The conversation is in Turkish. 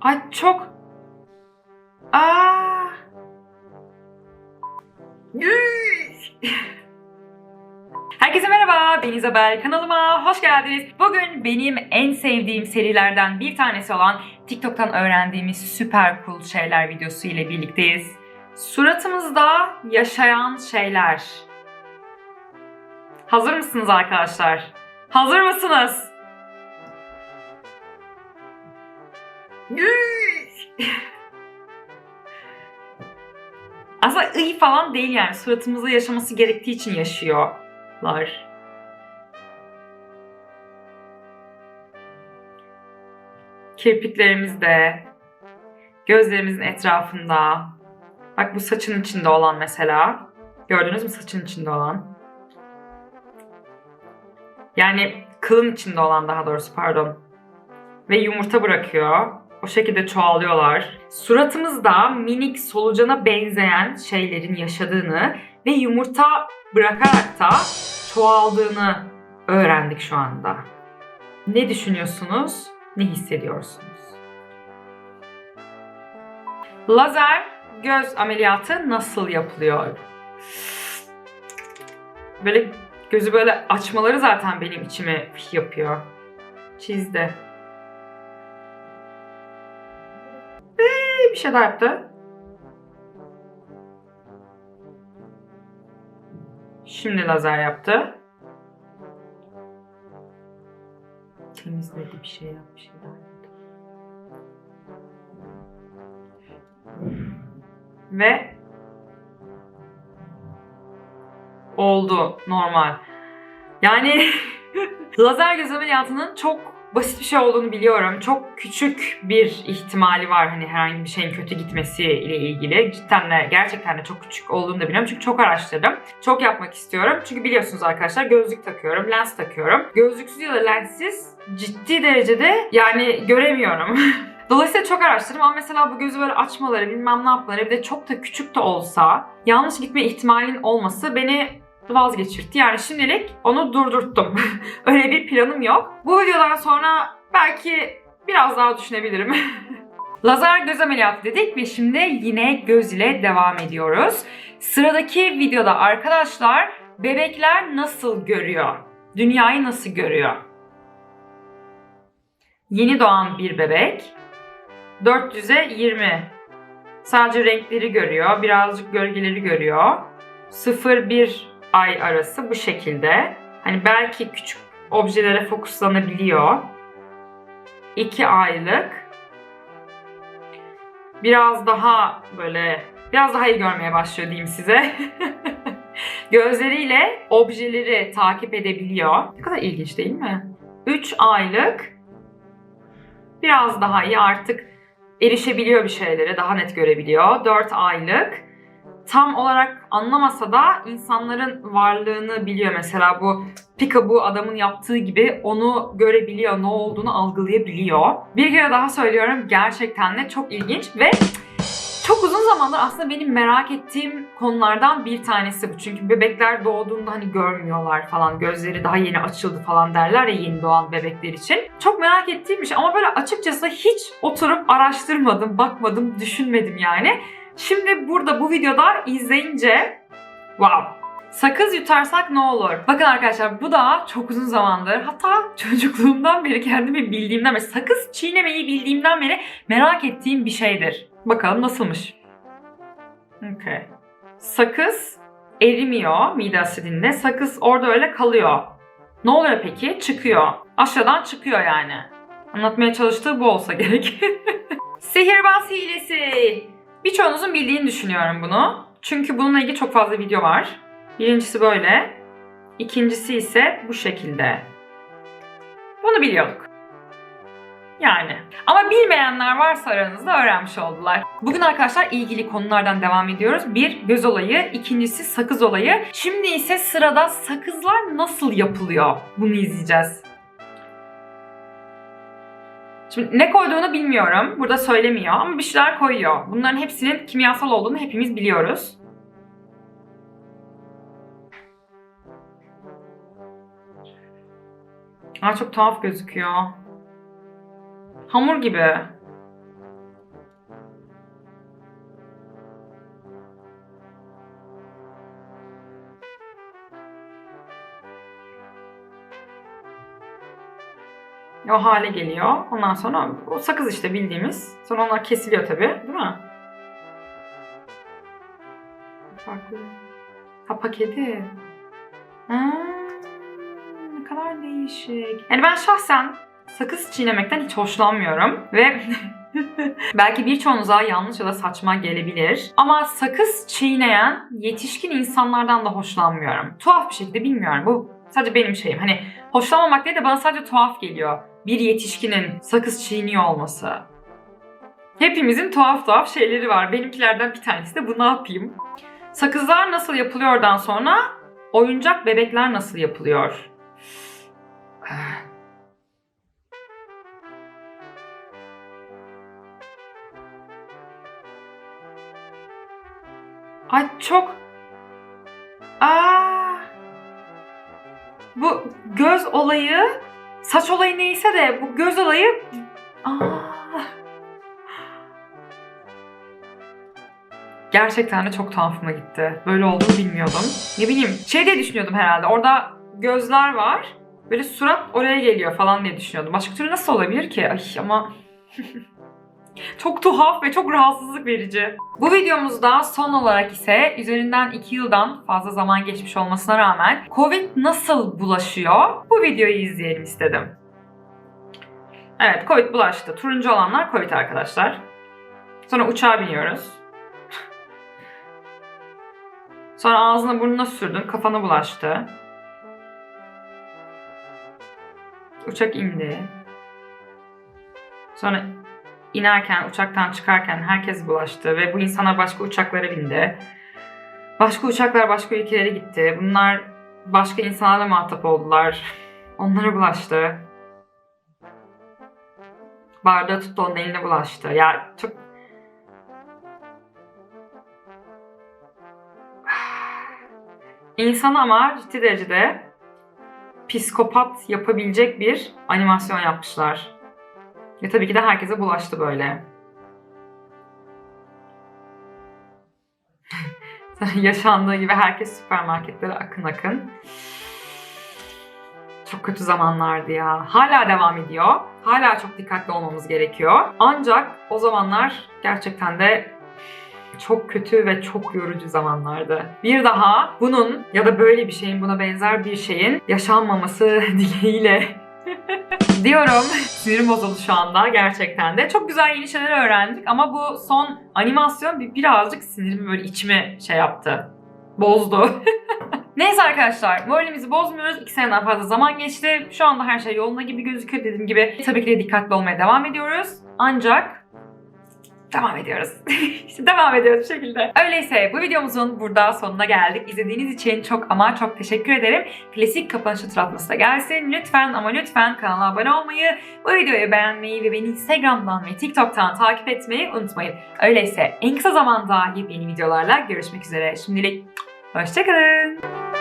Ay çok... Aa. Üy! Herkese merhaba, ben İzabel. Kanalıma hoş geldiniz. Bugün benim en sevdiğim serilerden bir tanesi olan TikTok'tan öğrendiğimiz süper cool şeyler videosu ile birlikteyiz. Suratımızda yaşayan şeyler. Hazır mısınız arkadaşlar? Hazır mısınız? Aslında iyi falan değil yani. Suratımızda yaşaması gerektiği için yaşıyorlar. Kirpiklerimizde, gözlerimizin etrafında. Bak bu saçın içinde olan mesela. Gördünüz mü saçın içinde olan? Yani kılın içinde olan daha doğrusu pardon. Ve yumurta bırakıyor. O şekilde çoğalıyorlar. Suratımızda minik solucana benzeyen şeylerin yaşadığını ve yumurta bırakarak da çoğaldığını öğrendik şu anda. Ne düşünüyorsunuz? Ne hissediyorsunuz? Lazer göz ameliyatı nasıl yapılıyor? Böyle gözü böyle açmaları zaten benim içime yapıyor. Çizdi. Yaptı. Şimdi lazer yaptı. Temizledi bir şey yaptı, bir şey. Ve oldu normal. Yani lazer göz ameliyatının çok basit bir şey olduğunu biliyorum. Çok küçük bir ihtimali var hani herhangi bir şeyin kötü gitmesi ile ilgili. Cidden de gerçekten de çok küçük olduğunu da biliyorum. Çünkü çok araştırdım. Çok yapmak istiyorum. Çünkü biliyorsunuz arkadaşlar gözlük takıyorum, lens takıyorum. Gözlüksüz ya da lenssiz ciddi derecede yani göremiyorum. Dolayısıyla çok araştırdım ama mesela bu gözü böyle açmaları bilmem ne yapmaları bir de çok da küçük de olsa yanlış gitme ihtimalinin olması beni vazgeçirtti. Yani şimdilik onu durdurttum. Öyle bir planım yok. Bu videodan sonra belki biraz daha düşünebilirim. Lazer göz ameliyatı dedik ve şimdi yine göz ile devam ediyoruz. Sıradaki videoda arkadaşlar bebekler nasıl görüyor? Dünyayı nasıl görüyor? Yeni doğan bir bebek 400'e 20 sadece renkleri görüyor, birazcık gölgeleri görüyor. 0-1 ay arası bu şekilde. Hani belki küçük objelere fokuslanabiliyor. 2 aylık. Biraz daha böyle biraz daha iyi görmeye başlıyor diyeyim size. Gözleriyle objeleri takip edebiliyor. Ne kadar ilginç değil mi? 3 aylık. Biraz daha iyi artık erişebiliyor bir şeylere, daha net görebiliyor. 4 aylık tam olarak anlamasa da insanların varlığını biliyor. Mesela bu Pika bu adamın yaptığı gibi onu görebiliyor, ne olduğunu algılayabiliyor. Bir kere daha söylüyorum gerçekten de çok ilginç ve çok uzun zamandır aslında benim merak ettiğim konulardan bir tanesi bu. Çünkü bebekler doğduğunda hani görmüyorlar falan. Gözleri daha yeni açıldı falan derler ya yeni doğan bebekler için. Çok merak ettiğim bir şey ama böyle açıkçası hiç oturup araştırmadım, bakmadım, düşünmedim yani. Şimdi burada bu videoda izleyince wow Sakız yutarsak ne olur? Bakın arkadaşlar bu da çok uzun zamandır hatta çocukluğumdan beri kendimi bildiğimden beri sakız çiğnemeyi bildiğimden beri merak ettiğim bir şeydir. Bakalım nasılmış. Okay. Sakız erimiyor mide asidinde. Sakız orada öyle kalıyor. Ne oluyor peki? Çıkıyor. Aşağıdan çıkıyor yani. Anlatmaya çalıştığı bu olsa gerek. Sihirbaz hilesi. Birçoğunuzun bildiğini düşünüyorum bunu. Çünkü bununla ilgili çok fazla video var. Birincisi böyle. İkincisi ise bu şekilde. Bunu biliyorduk. Yani. Ama bilmeyenler varsa aranızda öğrenmiş oldular. Bugün arkadaşlar ilgili konulardan devam ediyoruz. Bir göz olayı, ikincisi sakız olayı. Şimdi ise sırada sakızlar nasıl yapılıyor? Bunu izleyeceğiz. Şimdi ne koyduğunu bilmiyorum. Burada söylemiyor ama bir şeyler koyuyor. Bunların hepsinin kimyasal olduğunu hepimiz biliyoruz. Aa çok tuhaf gözüküyor. Hamur gibi. O hale geliyor. Ondan sonra o sakız işte bildiğimiz. Sonra onlar kesiliyor tabii değil mi? Farklı. Ha paketi. Ha, ne kadar değişik. Yani ben şahsen sakız çiğnemekten hiç hoşlanmıyorum. Ve belki birçoğunuza yanlış ya da saçma gelebilir. Ama sakız çiğneyen yetişkin insanlardan da hoşlanmıyorum. Tuhaf bir şekilde bilmiyorum. Bu sadece benim şeyim. Hani hoşlanmamak değil de bana sadece tuhaf geliyor. Bir yetişkinin sakız çiğniyor olması. Hepimizin tuhaf tuhaf şeyleri var. Benimkilerden bir tanesi de bu ne yapayım? Sakızlar nasıl yapılıyordan sonra oyuncak bebekler nasıl yapılıyor? Ay çok... Aa! Bu göz olayı, saç olayı neyse de bu göz olayı... Aa! Gerçekten de çok tuhafıma gitti. Böyle olduğunu bilmiyordum. Ne bileyim şey diye düşünüyordum herhalde. Orada gözler var. Böyle surat oraya geliyor falan diye düşünüyordum. Başka türlü nasıl olabilir ki? Ay ama... çok tuhaf ve çok rahatsızlık verici. Bu videomuzda son olarak ise üzerinden 2 yıldan fazla zaman geçmiş olmasına rağmen Covid nasıl bulaşıyor? Bu videoyu izleyelim istedim. Evet Covid bulaştı. Turuncu olanlar Covid arkadaşlar. Sonra uçağa biniyoruz. Sonra ağzına burnuna sürdün, kafana bulaştı. Uçak indi. Sonra inerken, uçaktan çıkarken herkes bulaştı ve bu insanlar başka uçaklara bindi. Başka uçaklar başka ülkelere gitti. Bunlar başka insanlarla muhatap oldular. Onlara bulaştı. Bardağı tuttu onun eline bulaştı. Ya çok İnsanı ama ciddi derecede psikopat yapabilecek bir animasyon yapmışlar. Ve tabii ki de herkese bulaştı böyle. Yaşandığı gibi herkes süpermarketlere akın akın. Çok kötü zamanlardı ya. Hala devam ediyor. Hala çok dikkatli olmamız gerekiyor. Ancak o zamanlar gerçekten de çok kötü ve çok yorucu zamanlardı. Bir daha bunun ya da böyle bir şeyin buna benzer bir şeyin yaşanmaması dileğiyle diyorum. Sinirim bozuldu şu anda gerçekten de. Çok güzel yeni şeyler öğrendik ama bu son animasyon bir- birazcık sinirimi böyle içime şey yaptı. Bozdu. Neyse arkadaşlar moralimizi bozmuyoruz. İki seneden fazla zaman geçti. Şu anda her şey yolunda gibi gözüküyor dediğim gibi. Tabii ki de dikkatli olmaya devam ediyoruz. Ancak devam ediyoruz. işte devam ediyoruz bu şekilde. Öyleyse bu videomuzun burada sonuna geldik. İzlediğiniz için çok ama çok teşekkür ederim. Klasik kapanış hatırlatması da gelsin. Lütfen ama lütfen kanala abone olmayı, bu videoyu beğenmeyi ve beni Instagram'dan ve TikTok'tan takip etmeyi unutmayın. Öyleyse en kısa zamanda yepyeni videolarla görüşmek üzere. Şimdilik hoşçakalın.